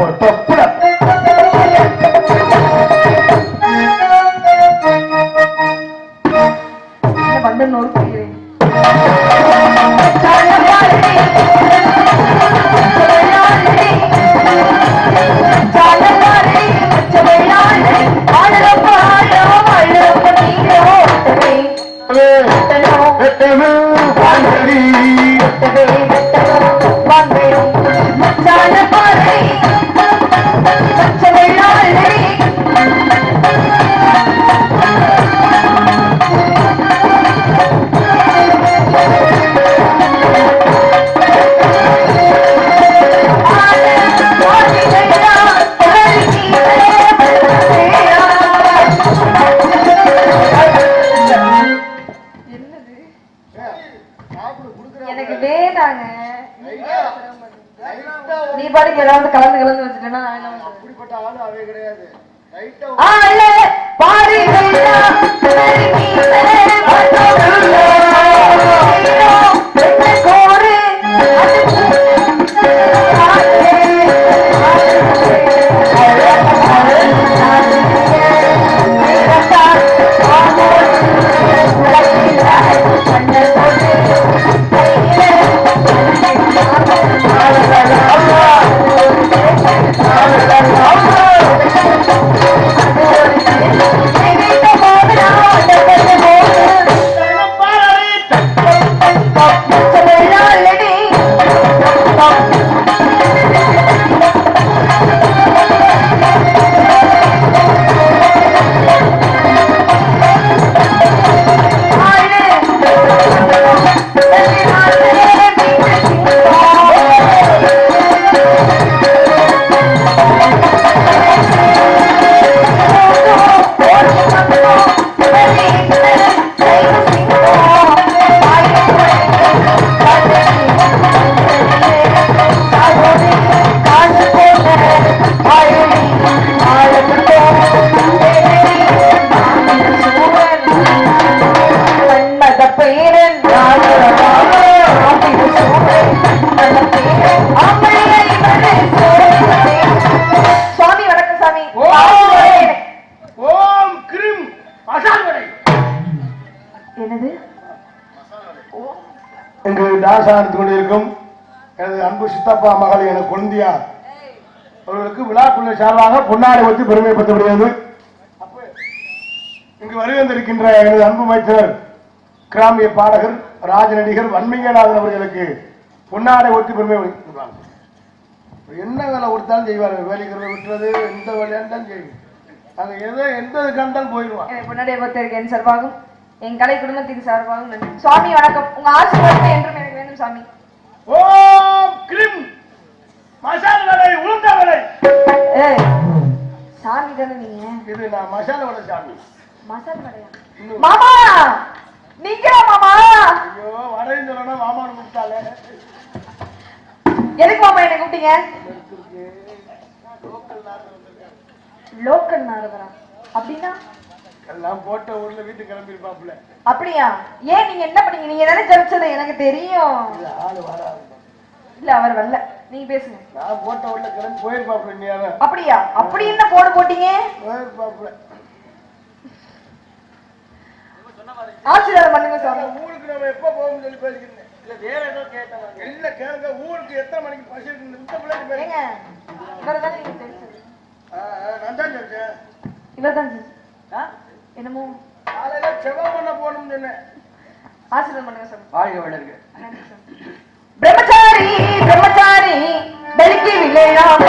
for top என்னது? Dance ஆடித்துக் கொண்டிருக்கும் எனது அன்பு சித்தப்பா மகள் என குழந்தையார் அவர்களுக்கு விழாக்குள்ள சார்பாக பொன்னாடை வைத்து பெருமைப்படுத்தப்படுகிறது. இங்கு வருகின்றிருக்கின்ற எனது அன்பு மைத்தனர் கிராமிய பாடகர் ராஜநடிகர் வன்மையநாதன் அவர்களுக்கு பொன்னாடை ஒத்தி பெருமை என்ன வேலை கொடுத்தாலும் செய்வார். வேலைக்கிறத விட்டுறது எந்த வேலையாண்டாலும் செய்யும். அங்க எதோ எந்த கண்டாலும் போயிடுவான் எனக்கு முன்னாடி ஒருத்தருக்கு என் சார்பாகும் என் கலை குடும்பத்தின் சார்பாகவும் நன்றி. சுவாமி வணக்கம். உங்க ஆசீர்வாதம் என்றும் எனக்கு வேண்டும் சாமி ஓம் கிரிம் மசால் வடை உளுந்த ஏய் சாமி தானே நீங்க? இது நான் மசாலா வடை சாமி. மசால் இன்னும். மாமா! நீங்களா மாமா! ஐயோ வடைன்னு சொல்லணும் மாமான்னு கூப்பிட்டாலே. எதுக்கு மாமா என்னை கூப்பிட்டீங்க? லோக்கல் நாரதரா அப்படின்னா எல்லாம் போட்ட ஊர்ல வீட்டுக்கு கிளம்பிருப்பாப்புல. அப்படியா? ஏன் நீங்க என்ன பண்ணீங்க? நீங்க தானே ஜெபிச்சது எனக்கு தெரியும். இது ஆளு வராது இல்ல அவர் வரல. நீங்க பேசுங்க. நான் போட்ட ஊர்ல கிளம்பி போயிருப்பாப்புல நீ அப்படியா? அப்படி என்ன போடு போட்டீங்க? போயிருப்பாப்புல. ஆசீர்வாதம் பண்ணுங்க சாமி. ஊருக்கு நம்ம எப்ப போவோம்னு சொல்லி பேசிக்கிறேன் இல்ல வேற ஏதோ கேட்டாங்க. இல்ல கேளுங்க ஊருக்கு எத்தனை மணிக்கு இருக்கு? இந்த பிள்ளைக்கு இவர் தானே நீங்க ஆ, நான் தான் சொல்றேன். இவர் தான் என்னமோ? காலையில செவ்வாய் பண்ண போகணும்னு சொன்னேன். ஆசீர்வாதம் பண்ணுங்க சாமி வாழ்க வளர்க. பிரம்மச்சாரி பிரம்மச்சாரி பெருக்கி விளையாம்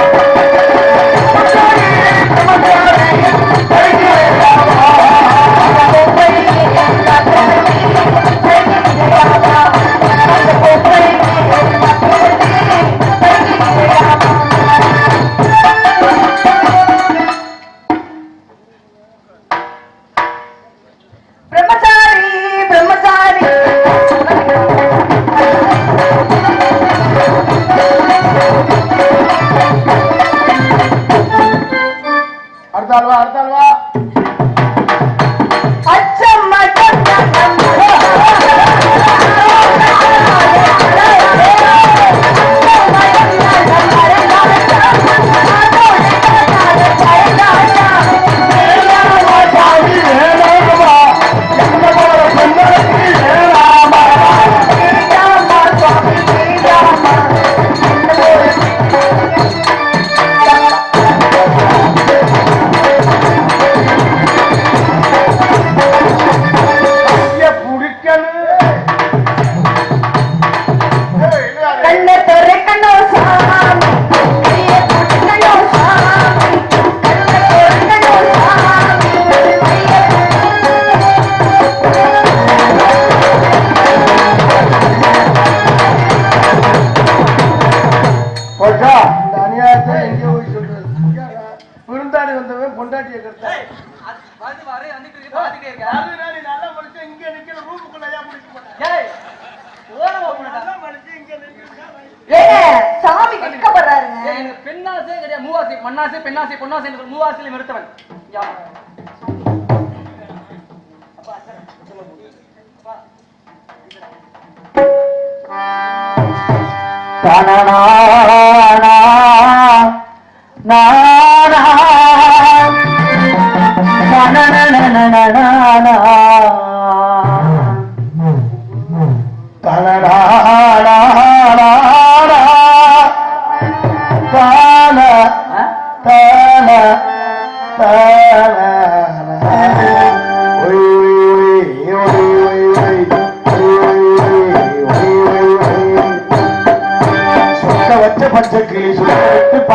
ஏங்க சாமி வெட்கப்படுறாருங்க ஏய், எனக்கு பெண்ணாசே கிடையாது மூவாசை மண்ணாசை பெண்ணாசை பொன்னாசை எனக்கு மூவாசையில நிறுத்தவன். யா.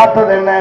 பார்த்தது என்ன?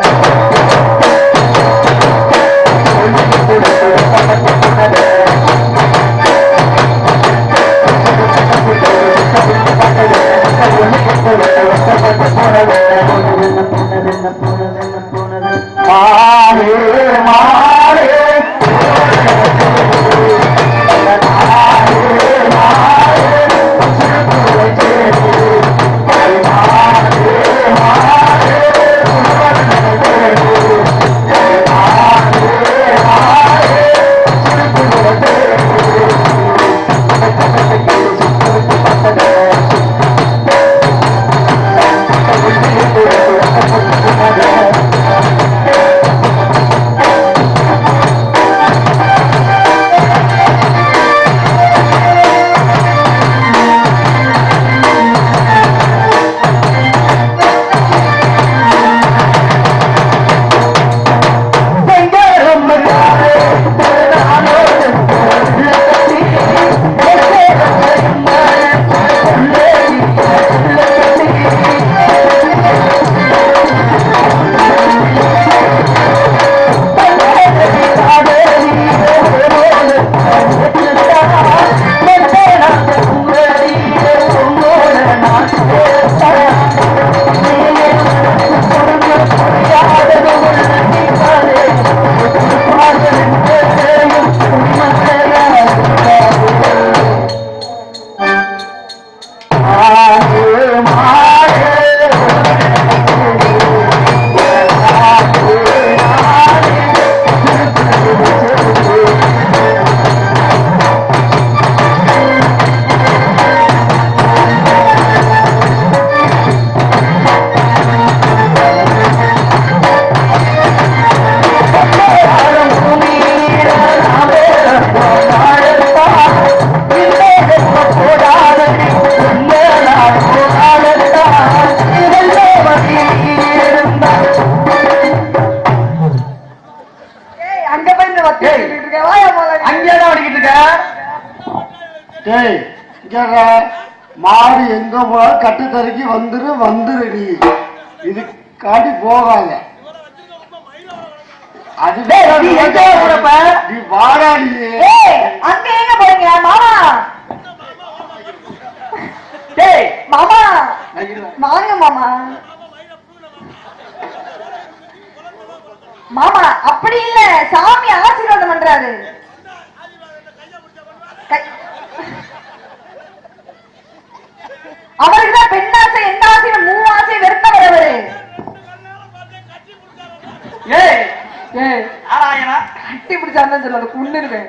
எங்க போனா கட்டுத்தறிக்கு வந்துரு வந்துரு நீ இது காட்டி போகாத. அது டேய், நீ எங்க போறப்ப? நீ வாடா நீ. ஏய் அங்க எங்க போறீங்க மாமா? டேய் மாமா. வாங்க மாமா. மாமா அப்படி இல்ல. சாமி ஆசீர்வாதம் பண்றாரு. அவருக்கு தான் பெண்ணாசை எந்த ஆசை வெறுத்தவர் அவரு ஏய் ஏய் ஆராயனா கட்டி பிடிச்சாருன்னு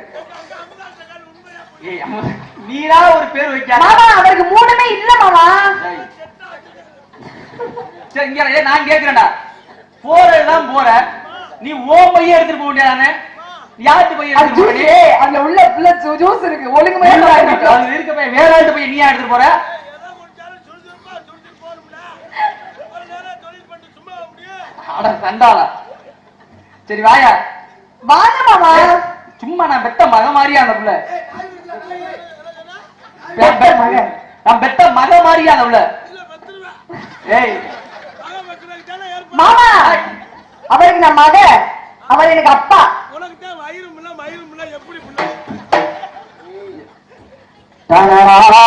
ஏய் அம்மா, நீரா ஒரு பேர் வைக்காத. மாமா அவருக்கு மூணுமே இல்ல மாமா. சரி இங்க நான் கேக்குறேன்டா. போறதுதான் போற. நீ ஓ பைய எடுத்துட்டு போக வேண்டியதானே? யாருக்கு பைய எடுத்துட்டு போற அங்க உள்ள ஜூஸ் இருக்கு ஒழுங்குமே அது இருக்க போய் வேற ஆள்கிட்ட போய் நீ எடுத்துட்டு போற? அட சண்டாளா சரி வாயா. வாங்க மாமா. சும்மா நான் பெத்த மக மாதிரியா அந்த புள்ள. நான் பெத்த மக மாதிரியா அந்த புள்ள? ஏய். மாமா. அவருக்கு நான் மக. அவர் எனக்கு அப்பா. தனநானா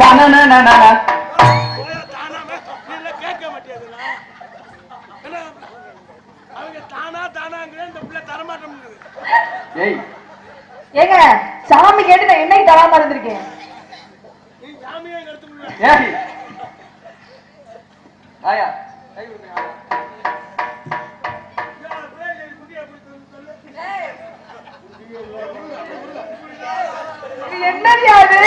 தனனனனன. வேணாங்கிற இந்த பிள்ளை தரமாட்டோம் ஏய். ஏங்க சாமி கேட்டு நான் என்னைக்கு தராம இருந்திருக்கேன்? நீ சாமியே கருத்து ஏய். ஆயா. கை விடுங்க, ஆயா. இது என்னது அது?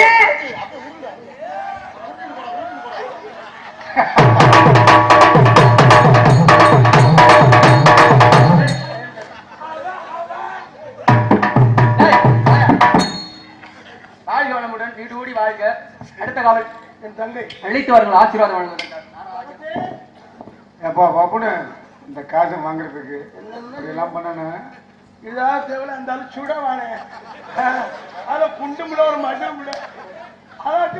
என் தங்கை அழைத்து அவர்கள் ஆசீர்வாதம் வழங்குவதற்காக. எப்பா பாப்புன்னு இந்த காசை வாங்குறதுக்கு. இதெல்லாம் பண்ணணும் இதா தேவையில்ல அந்த சுட வானே அதை புண்டு முள்ள ஒரு மட்டு முள்ள அதான்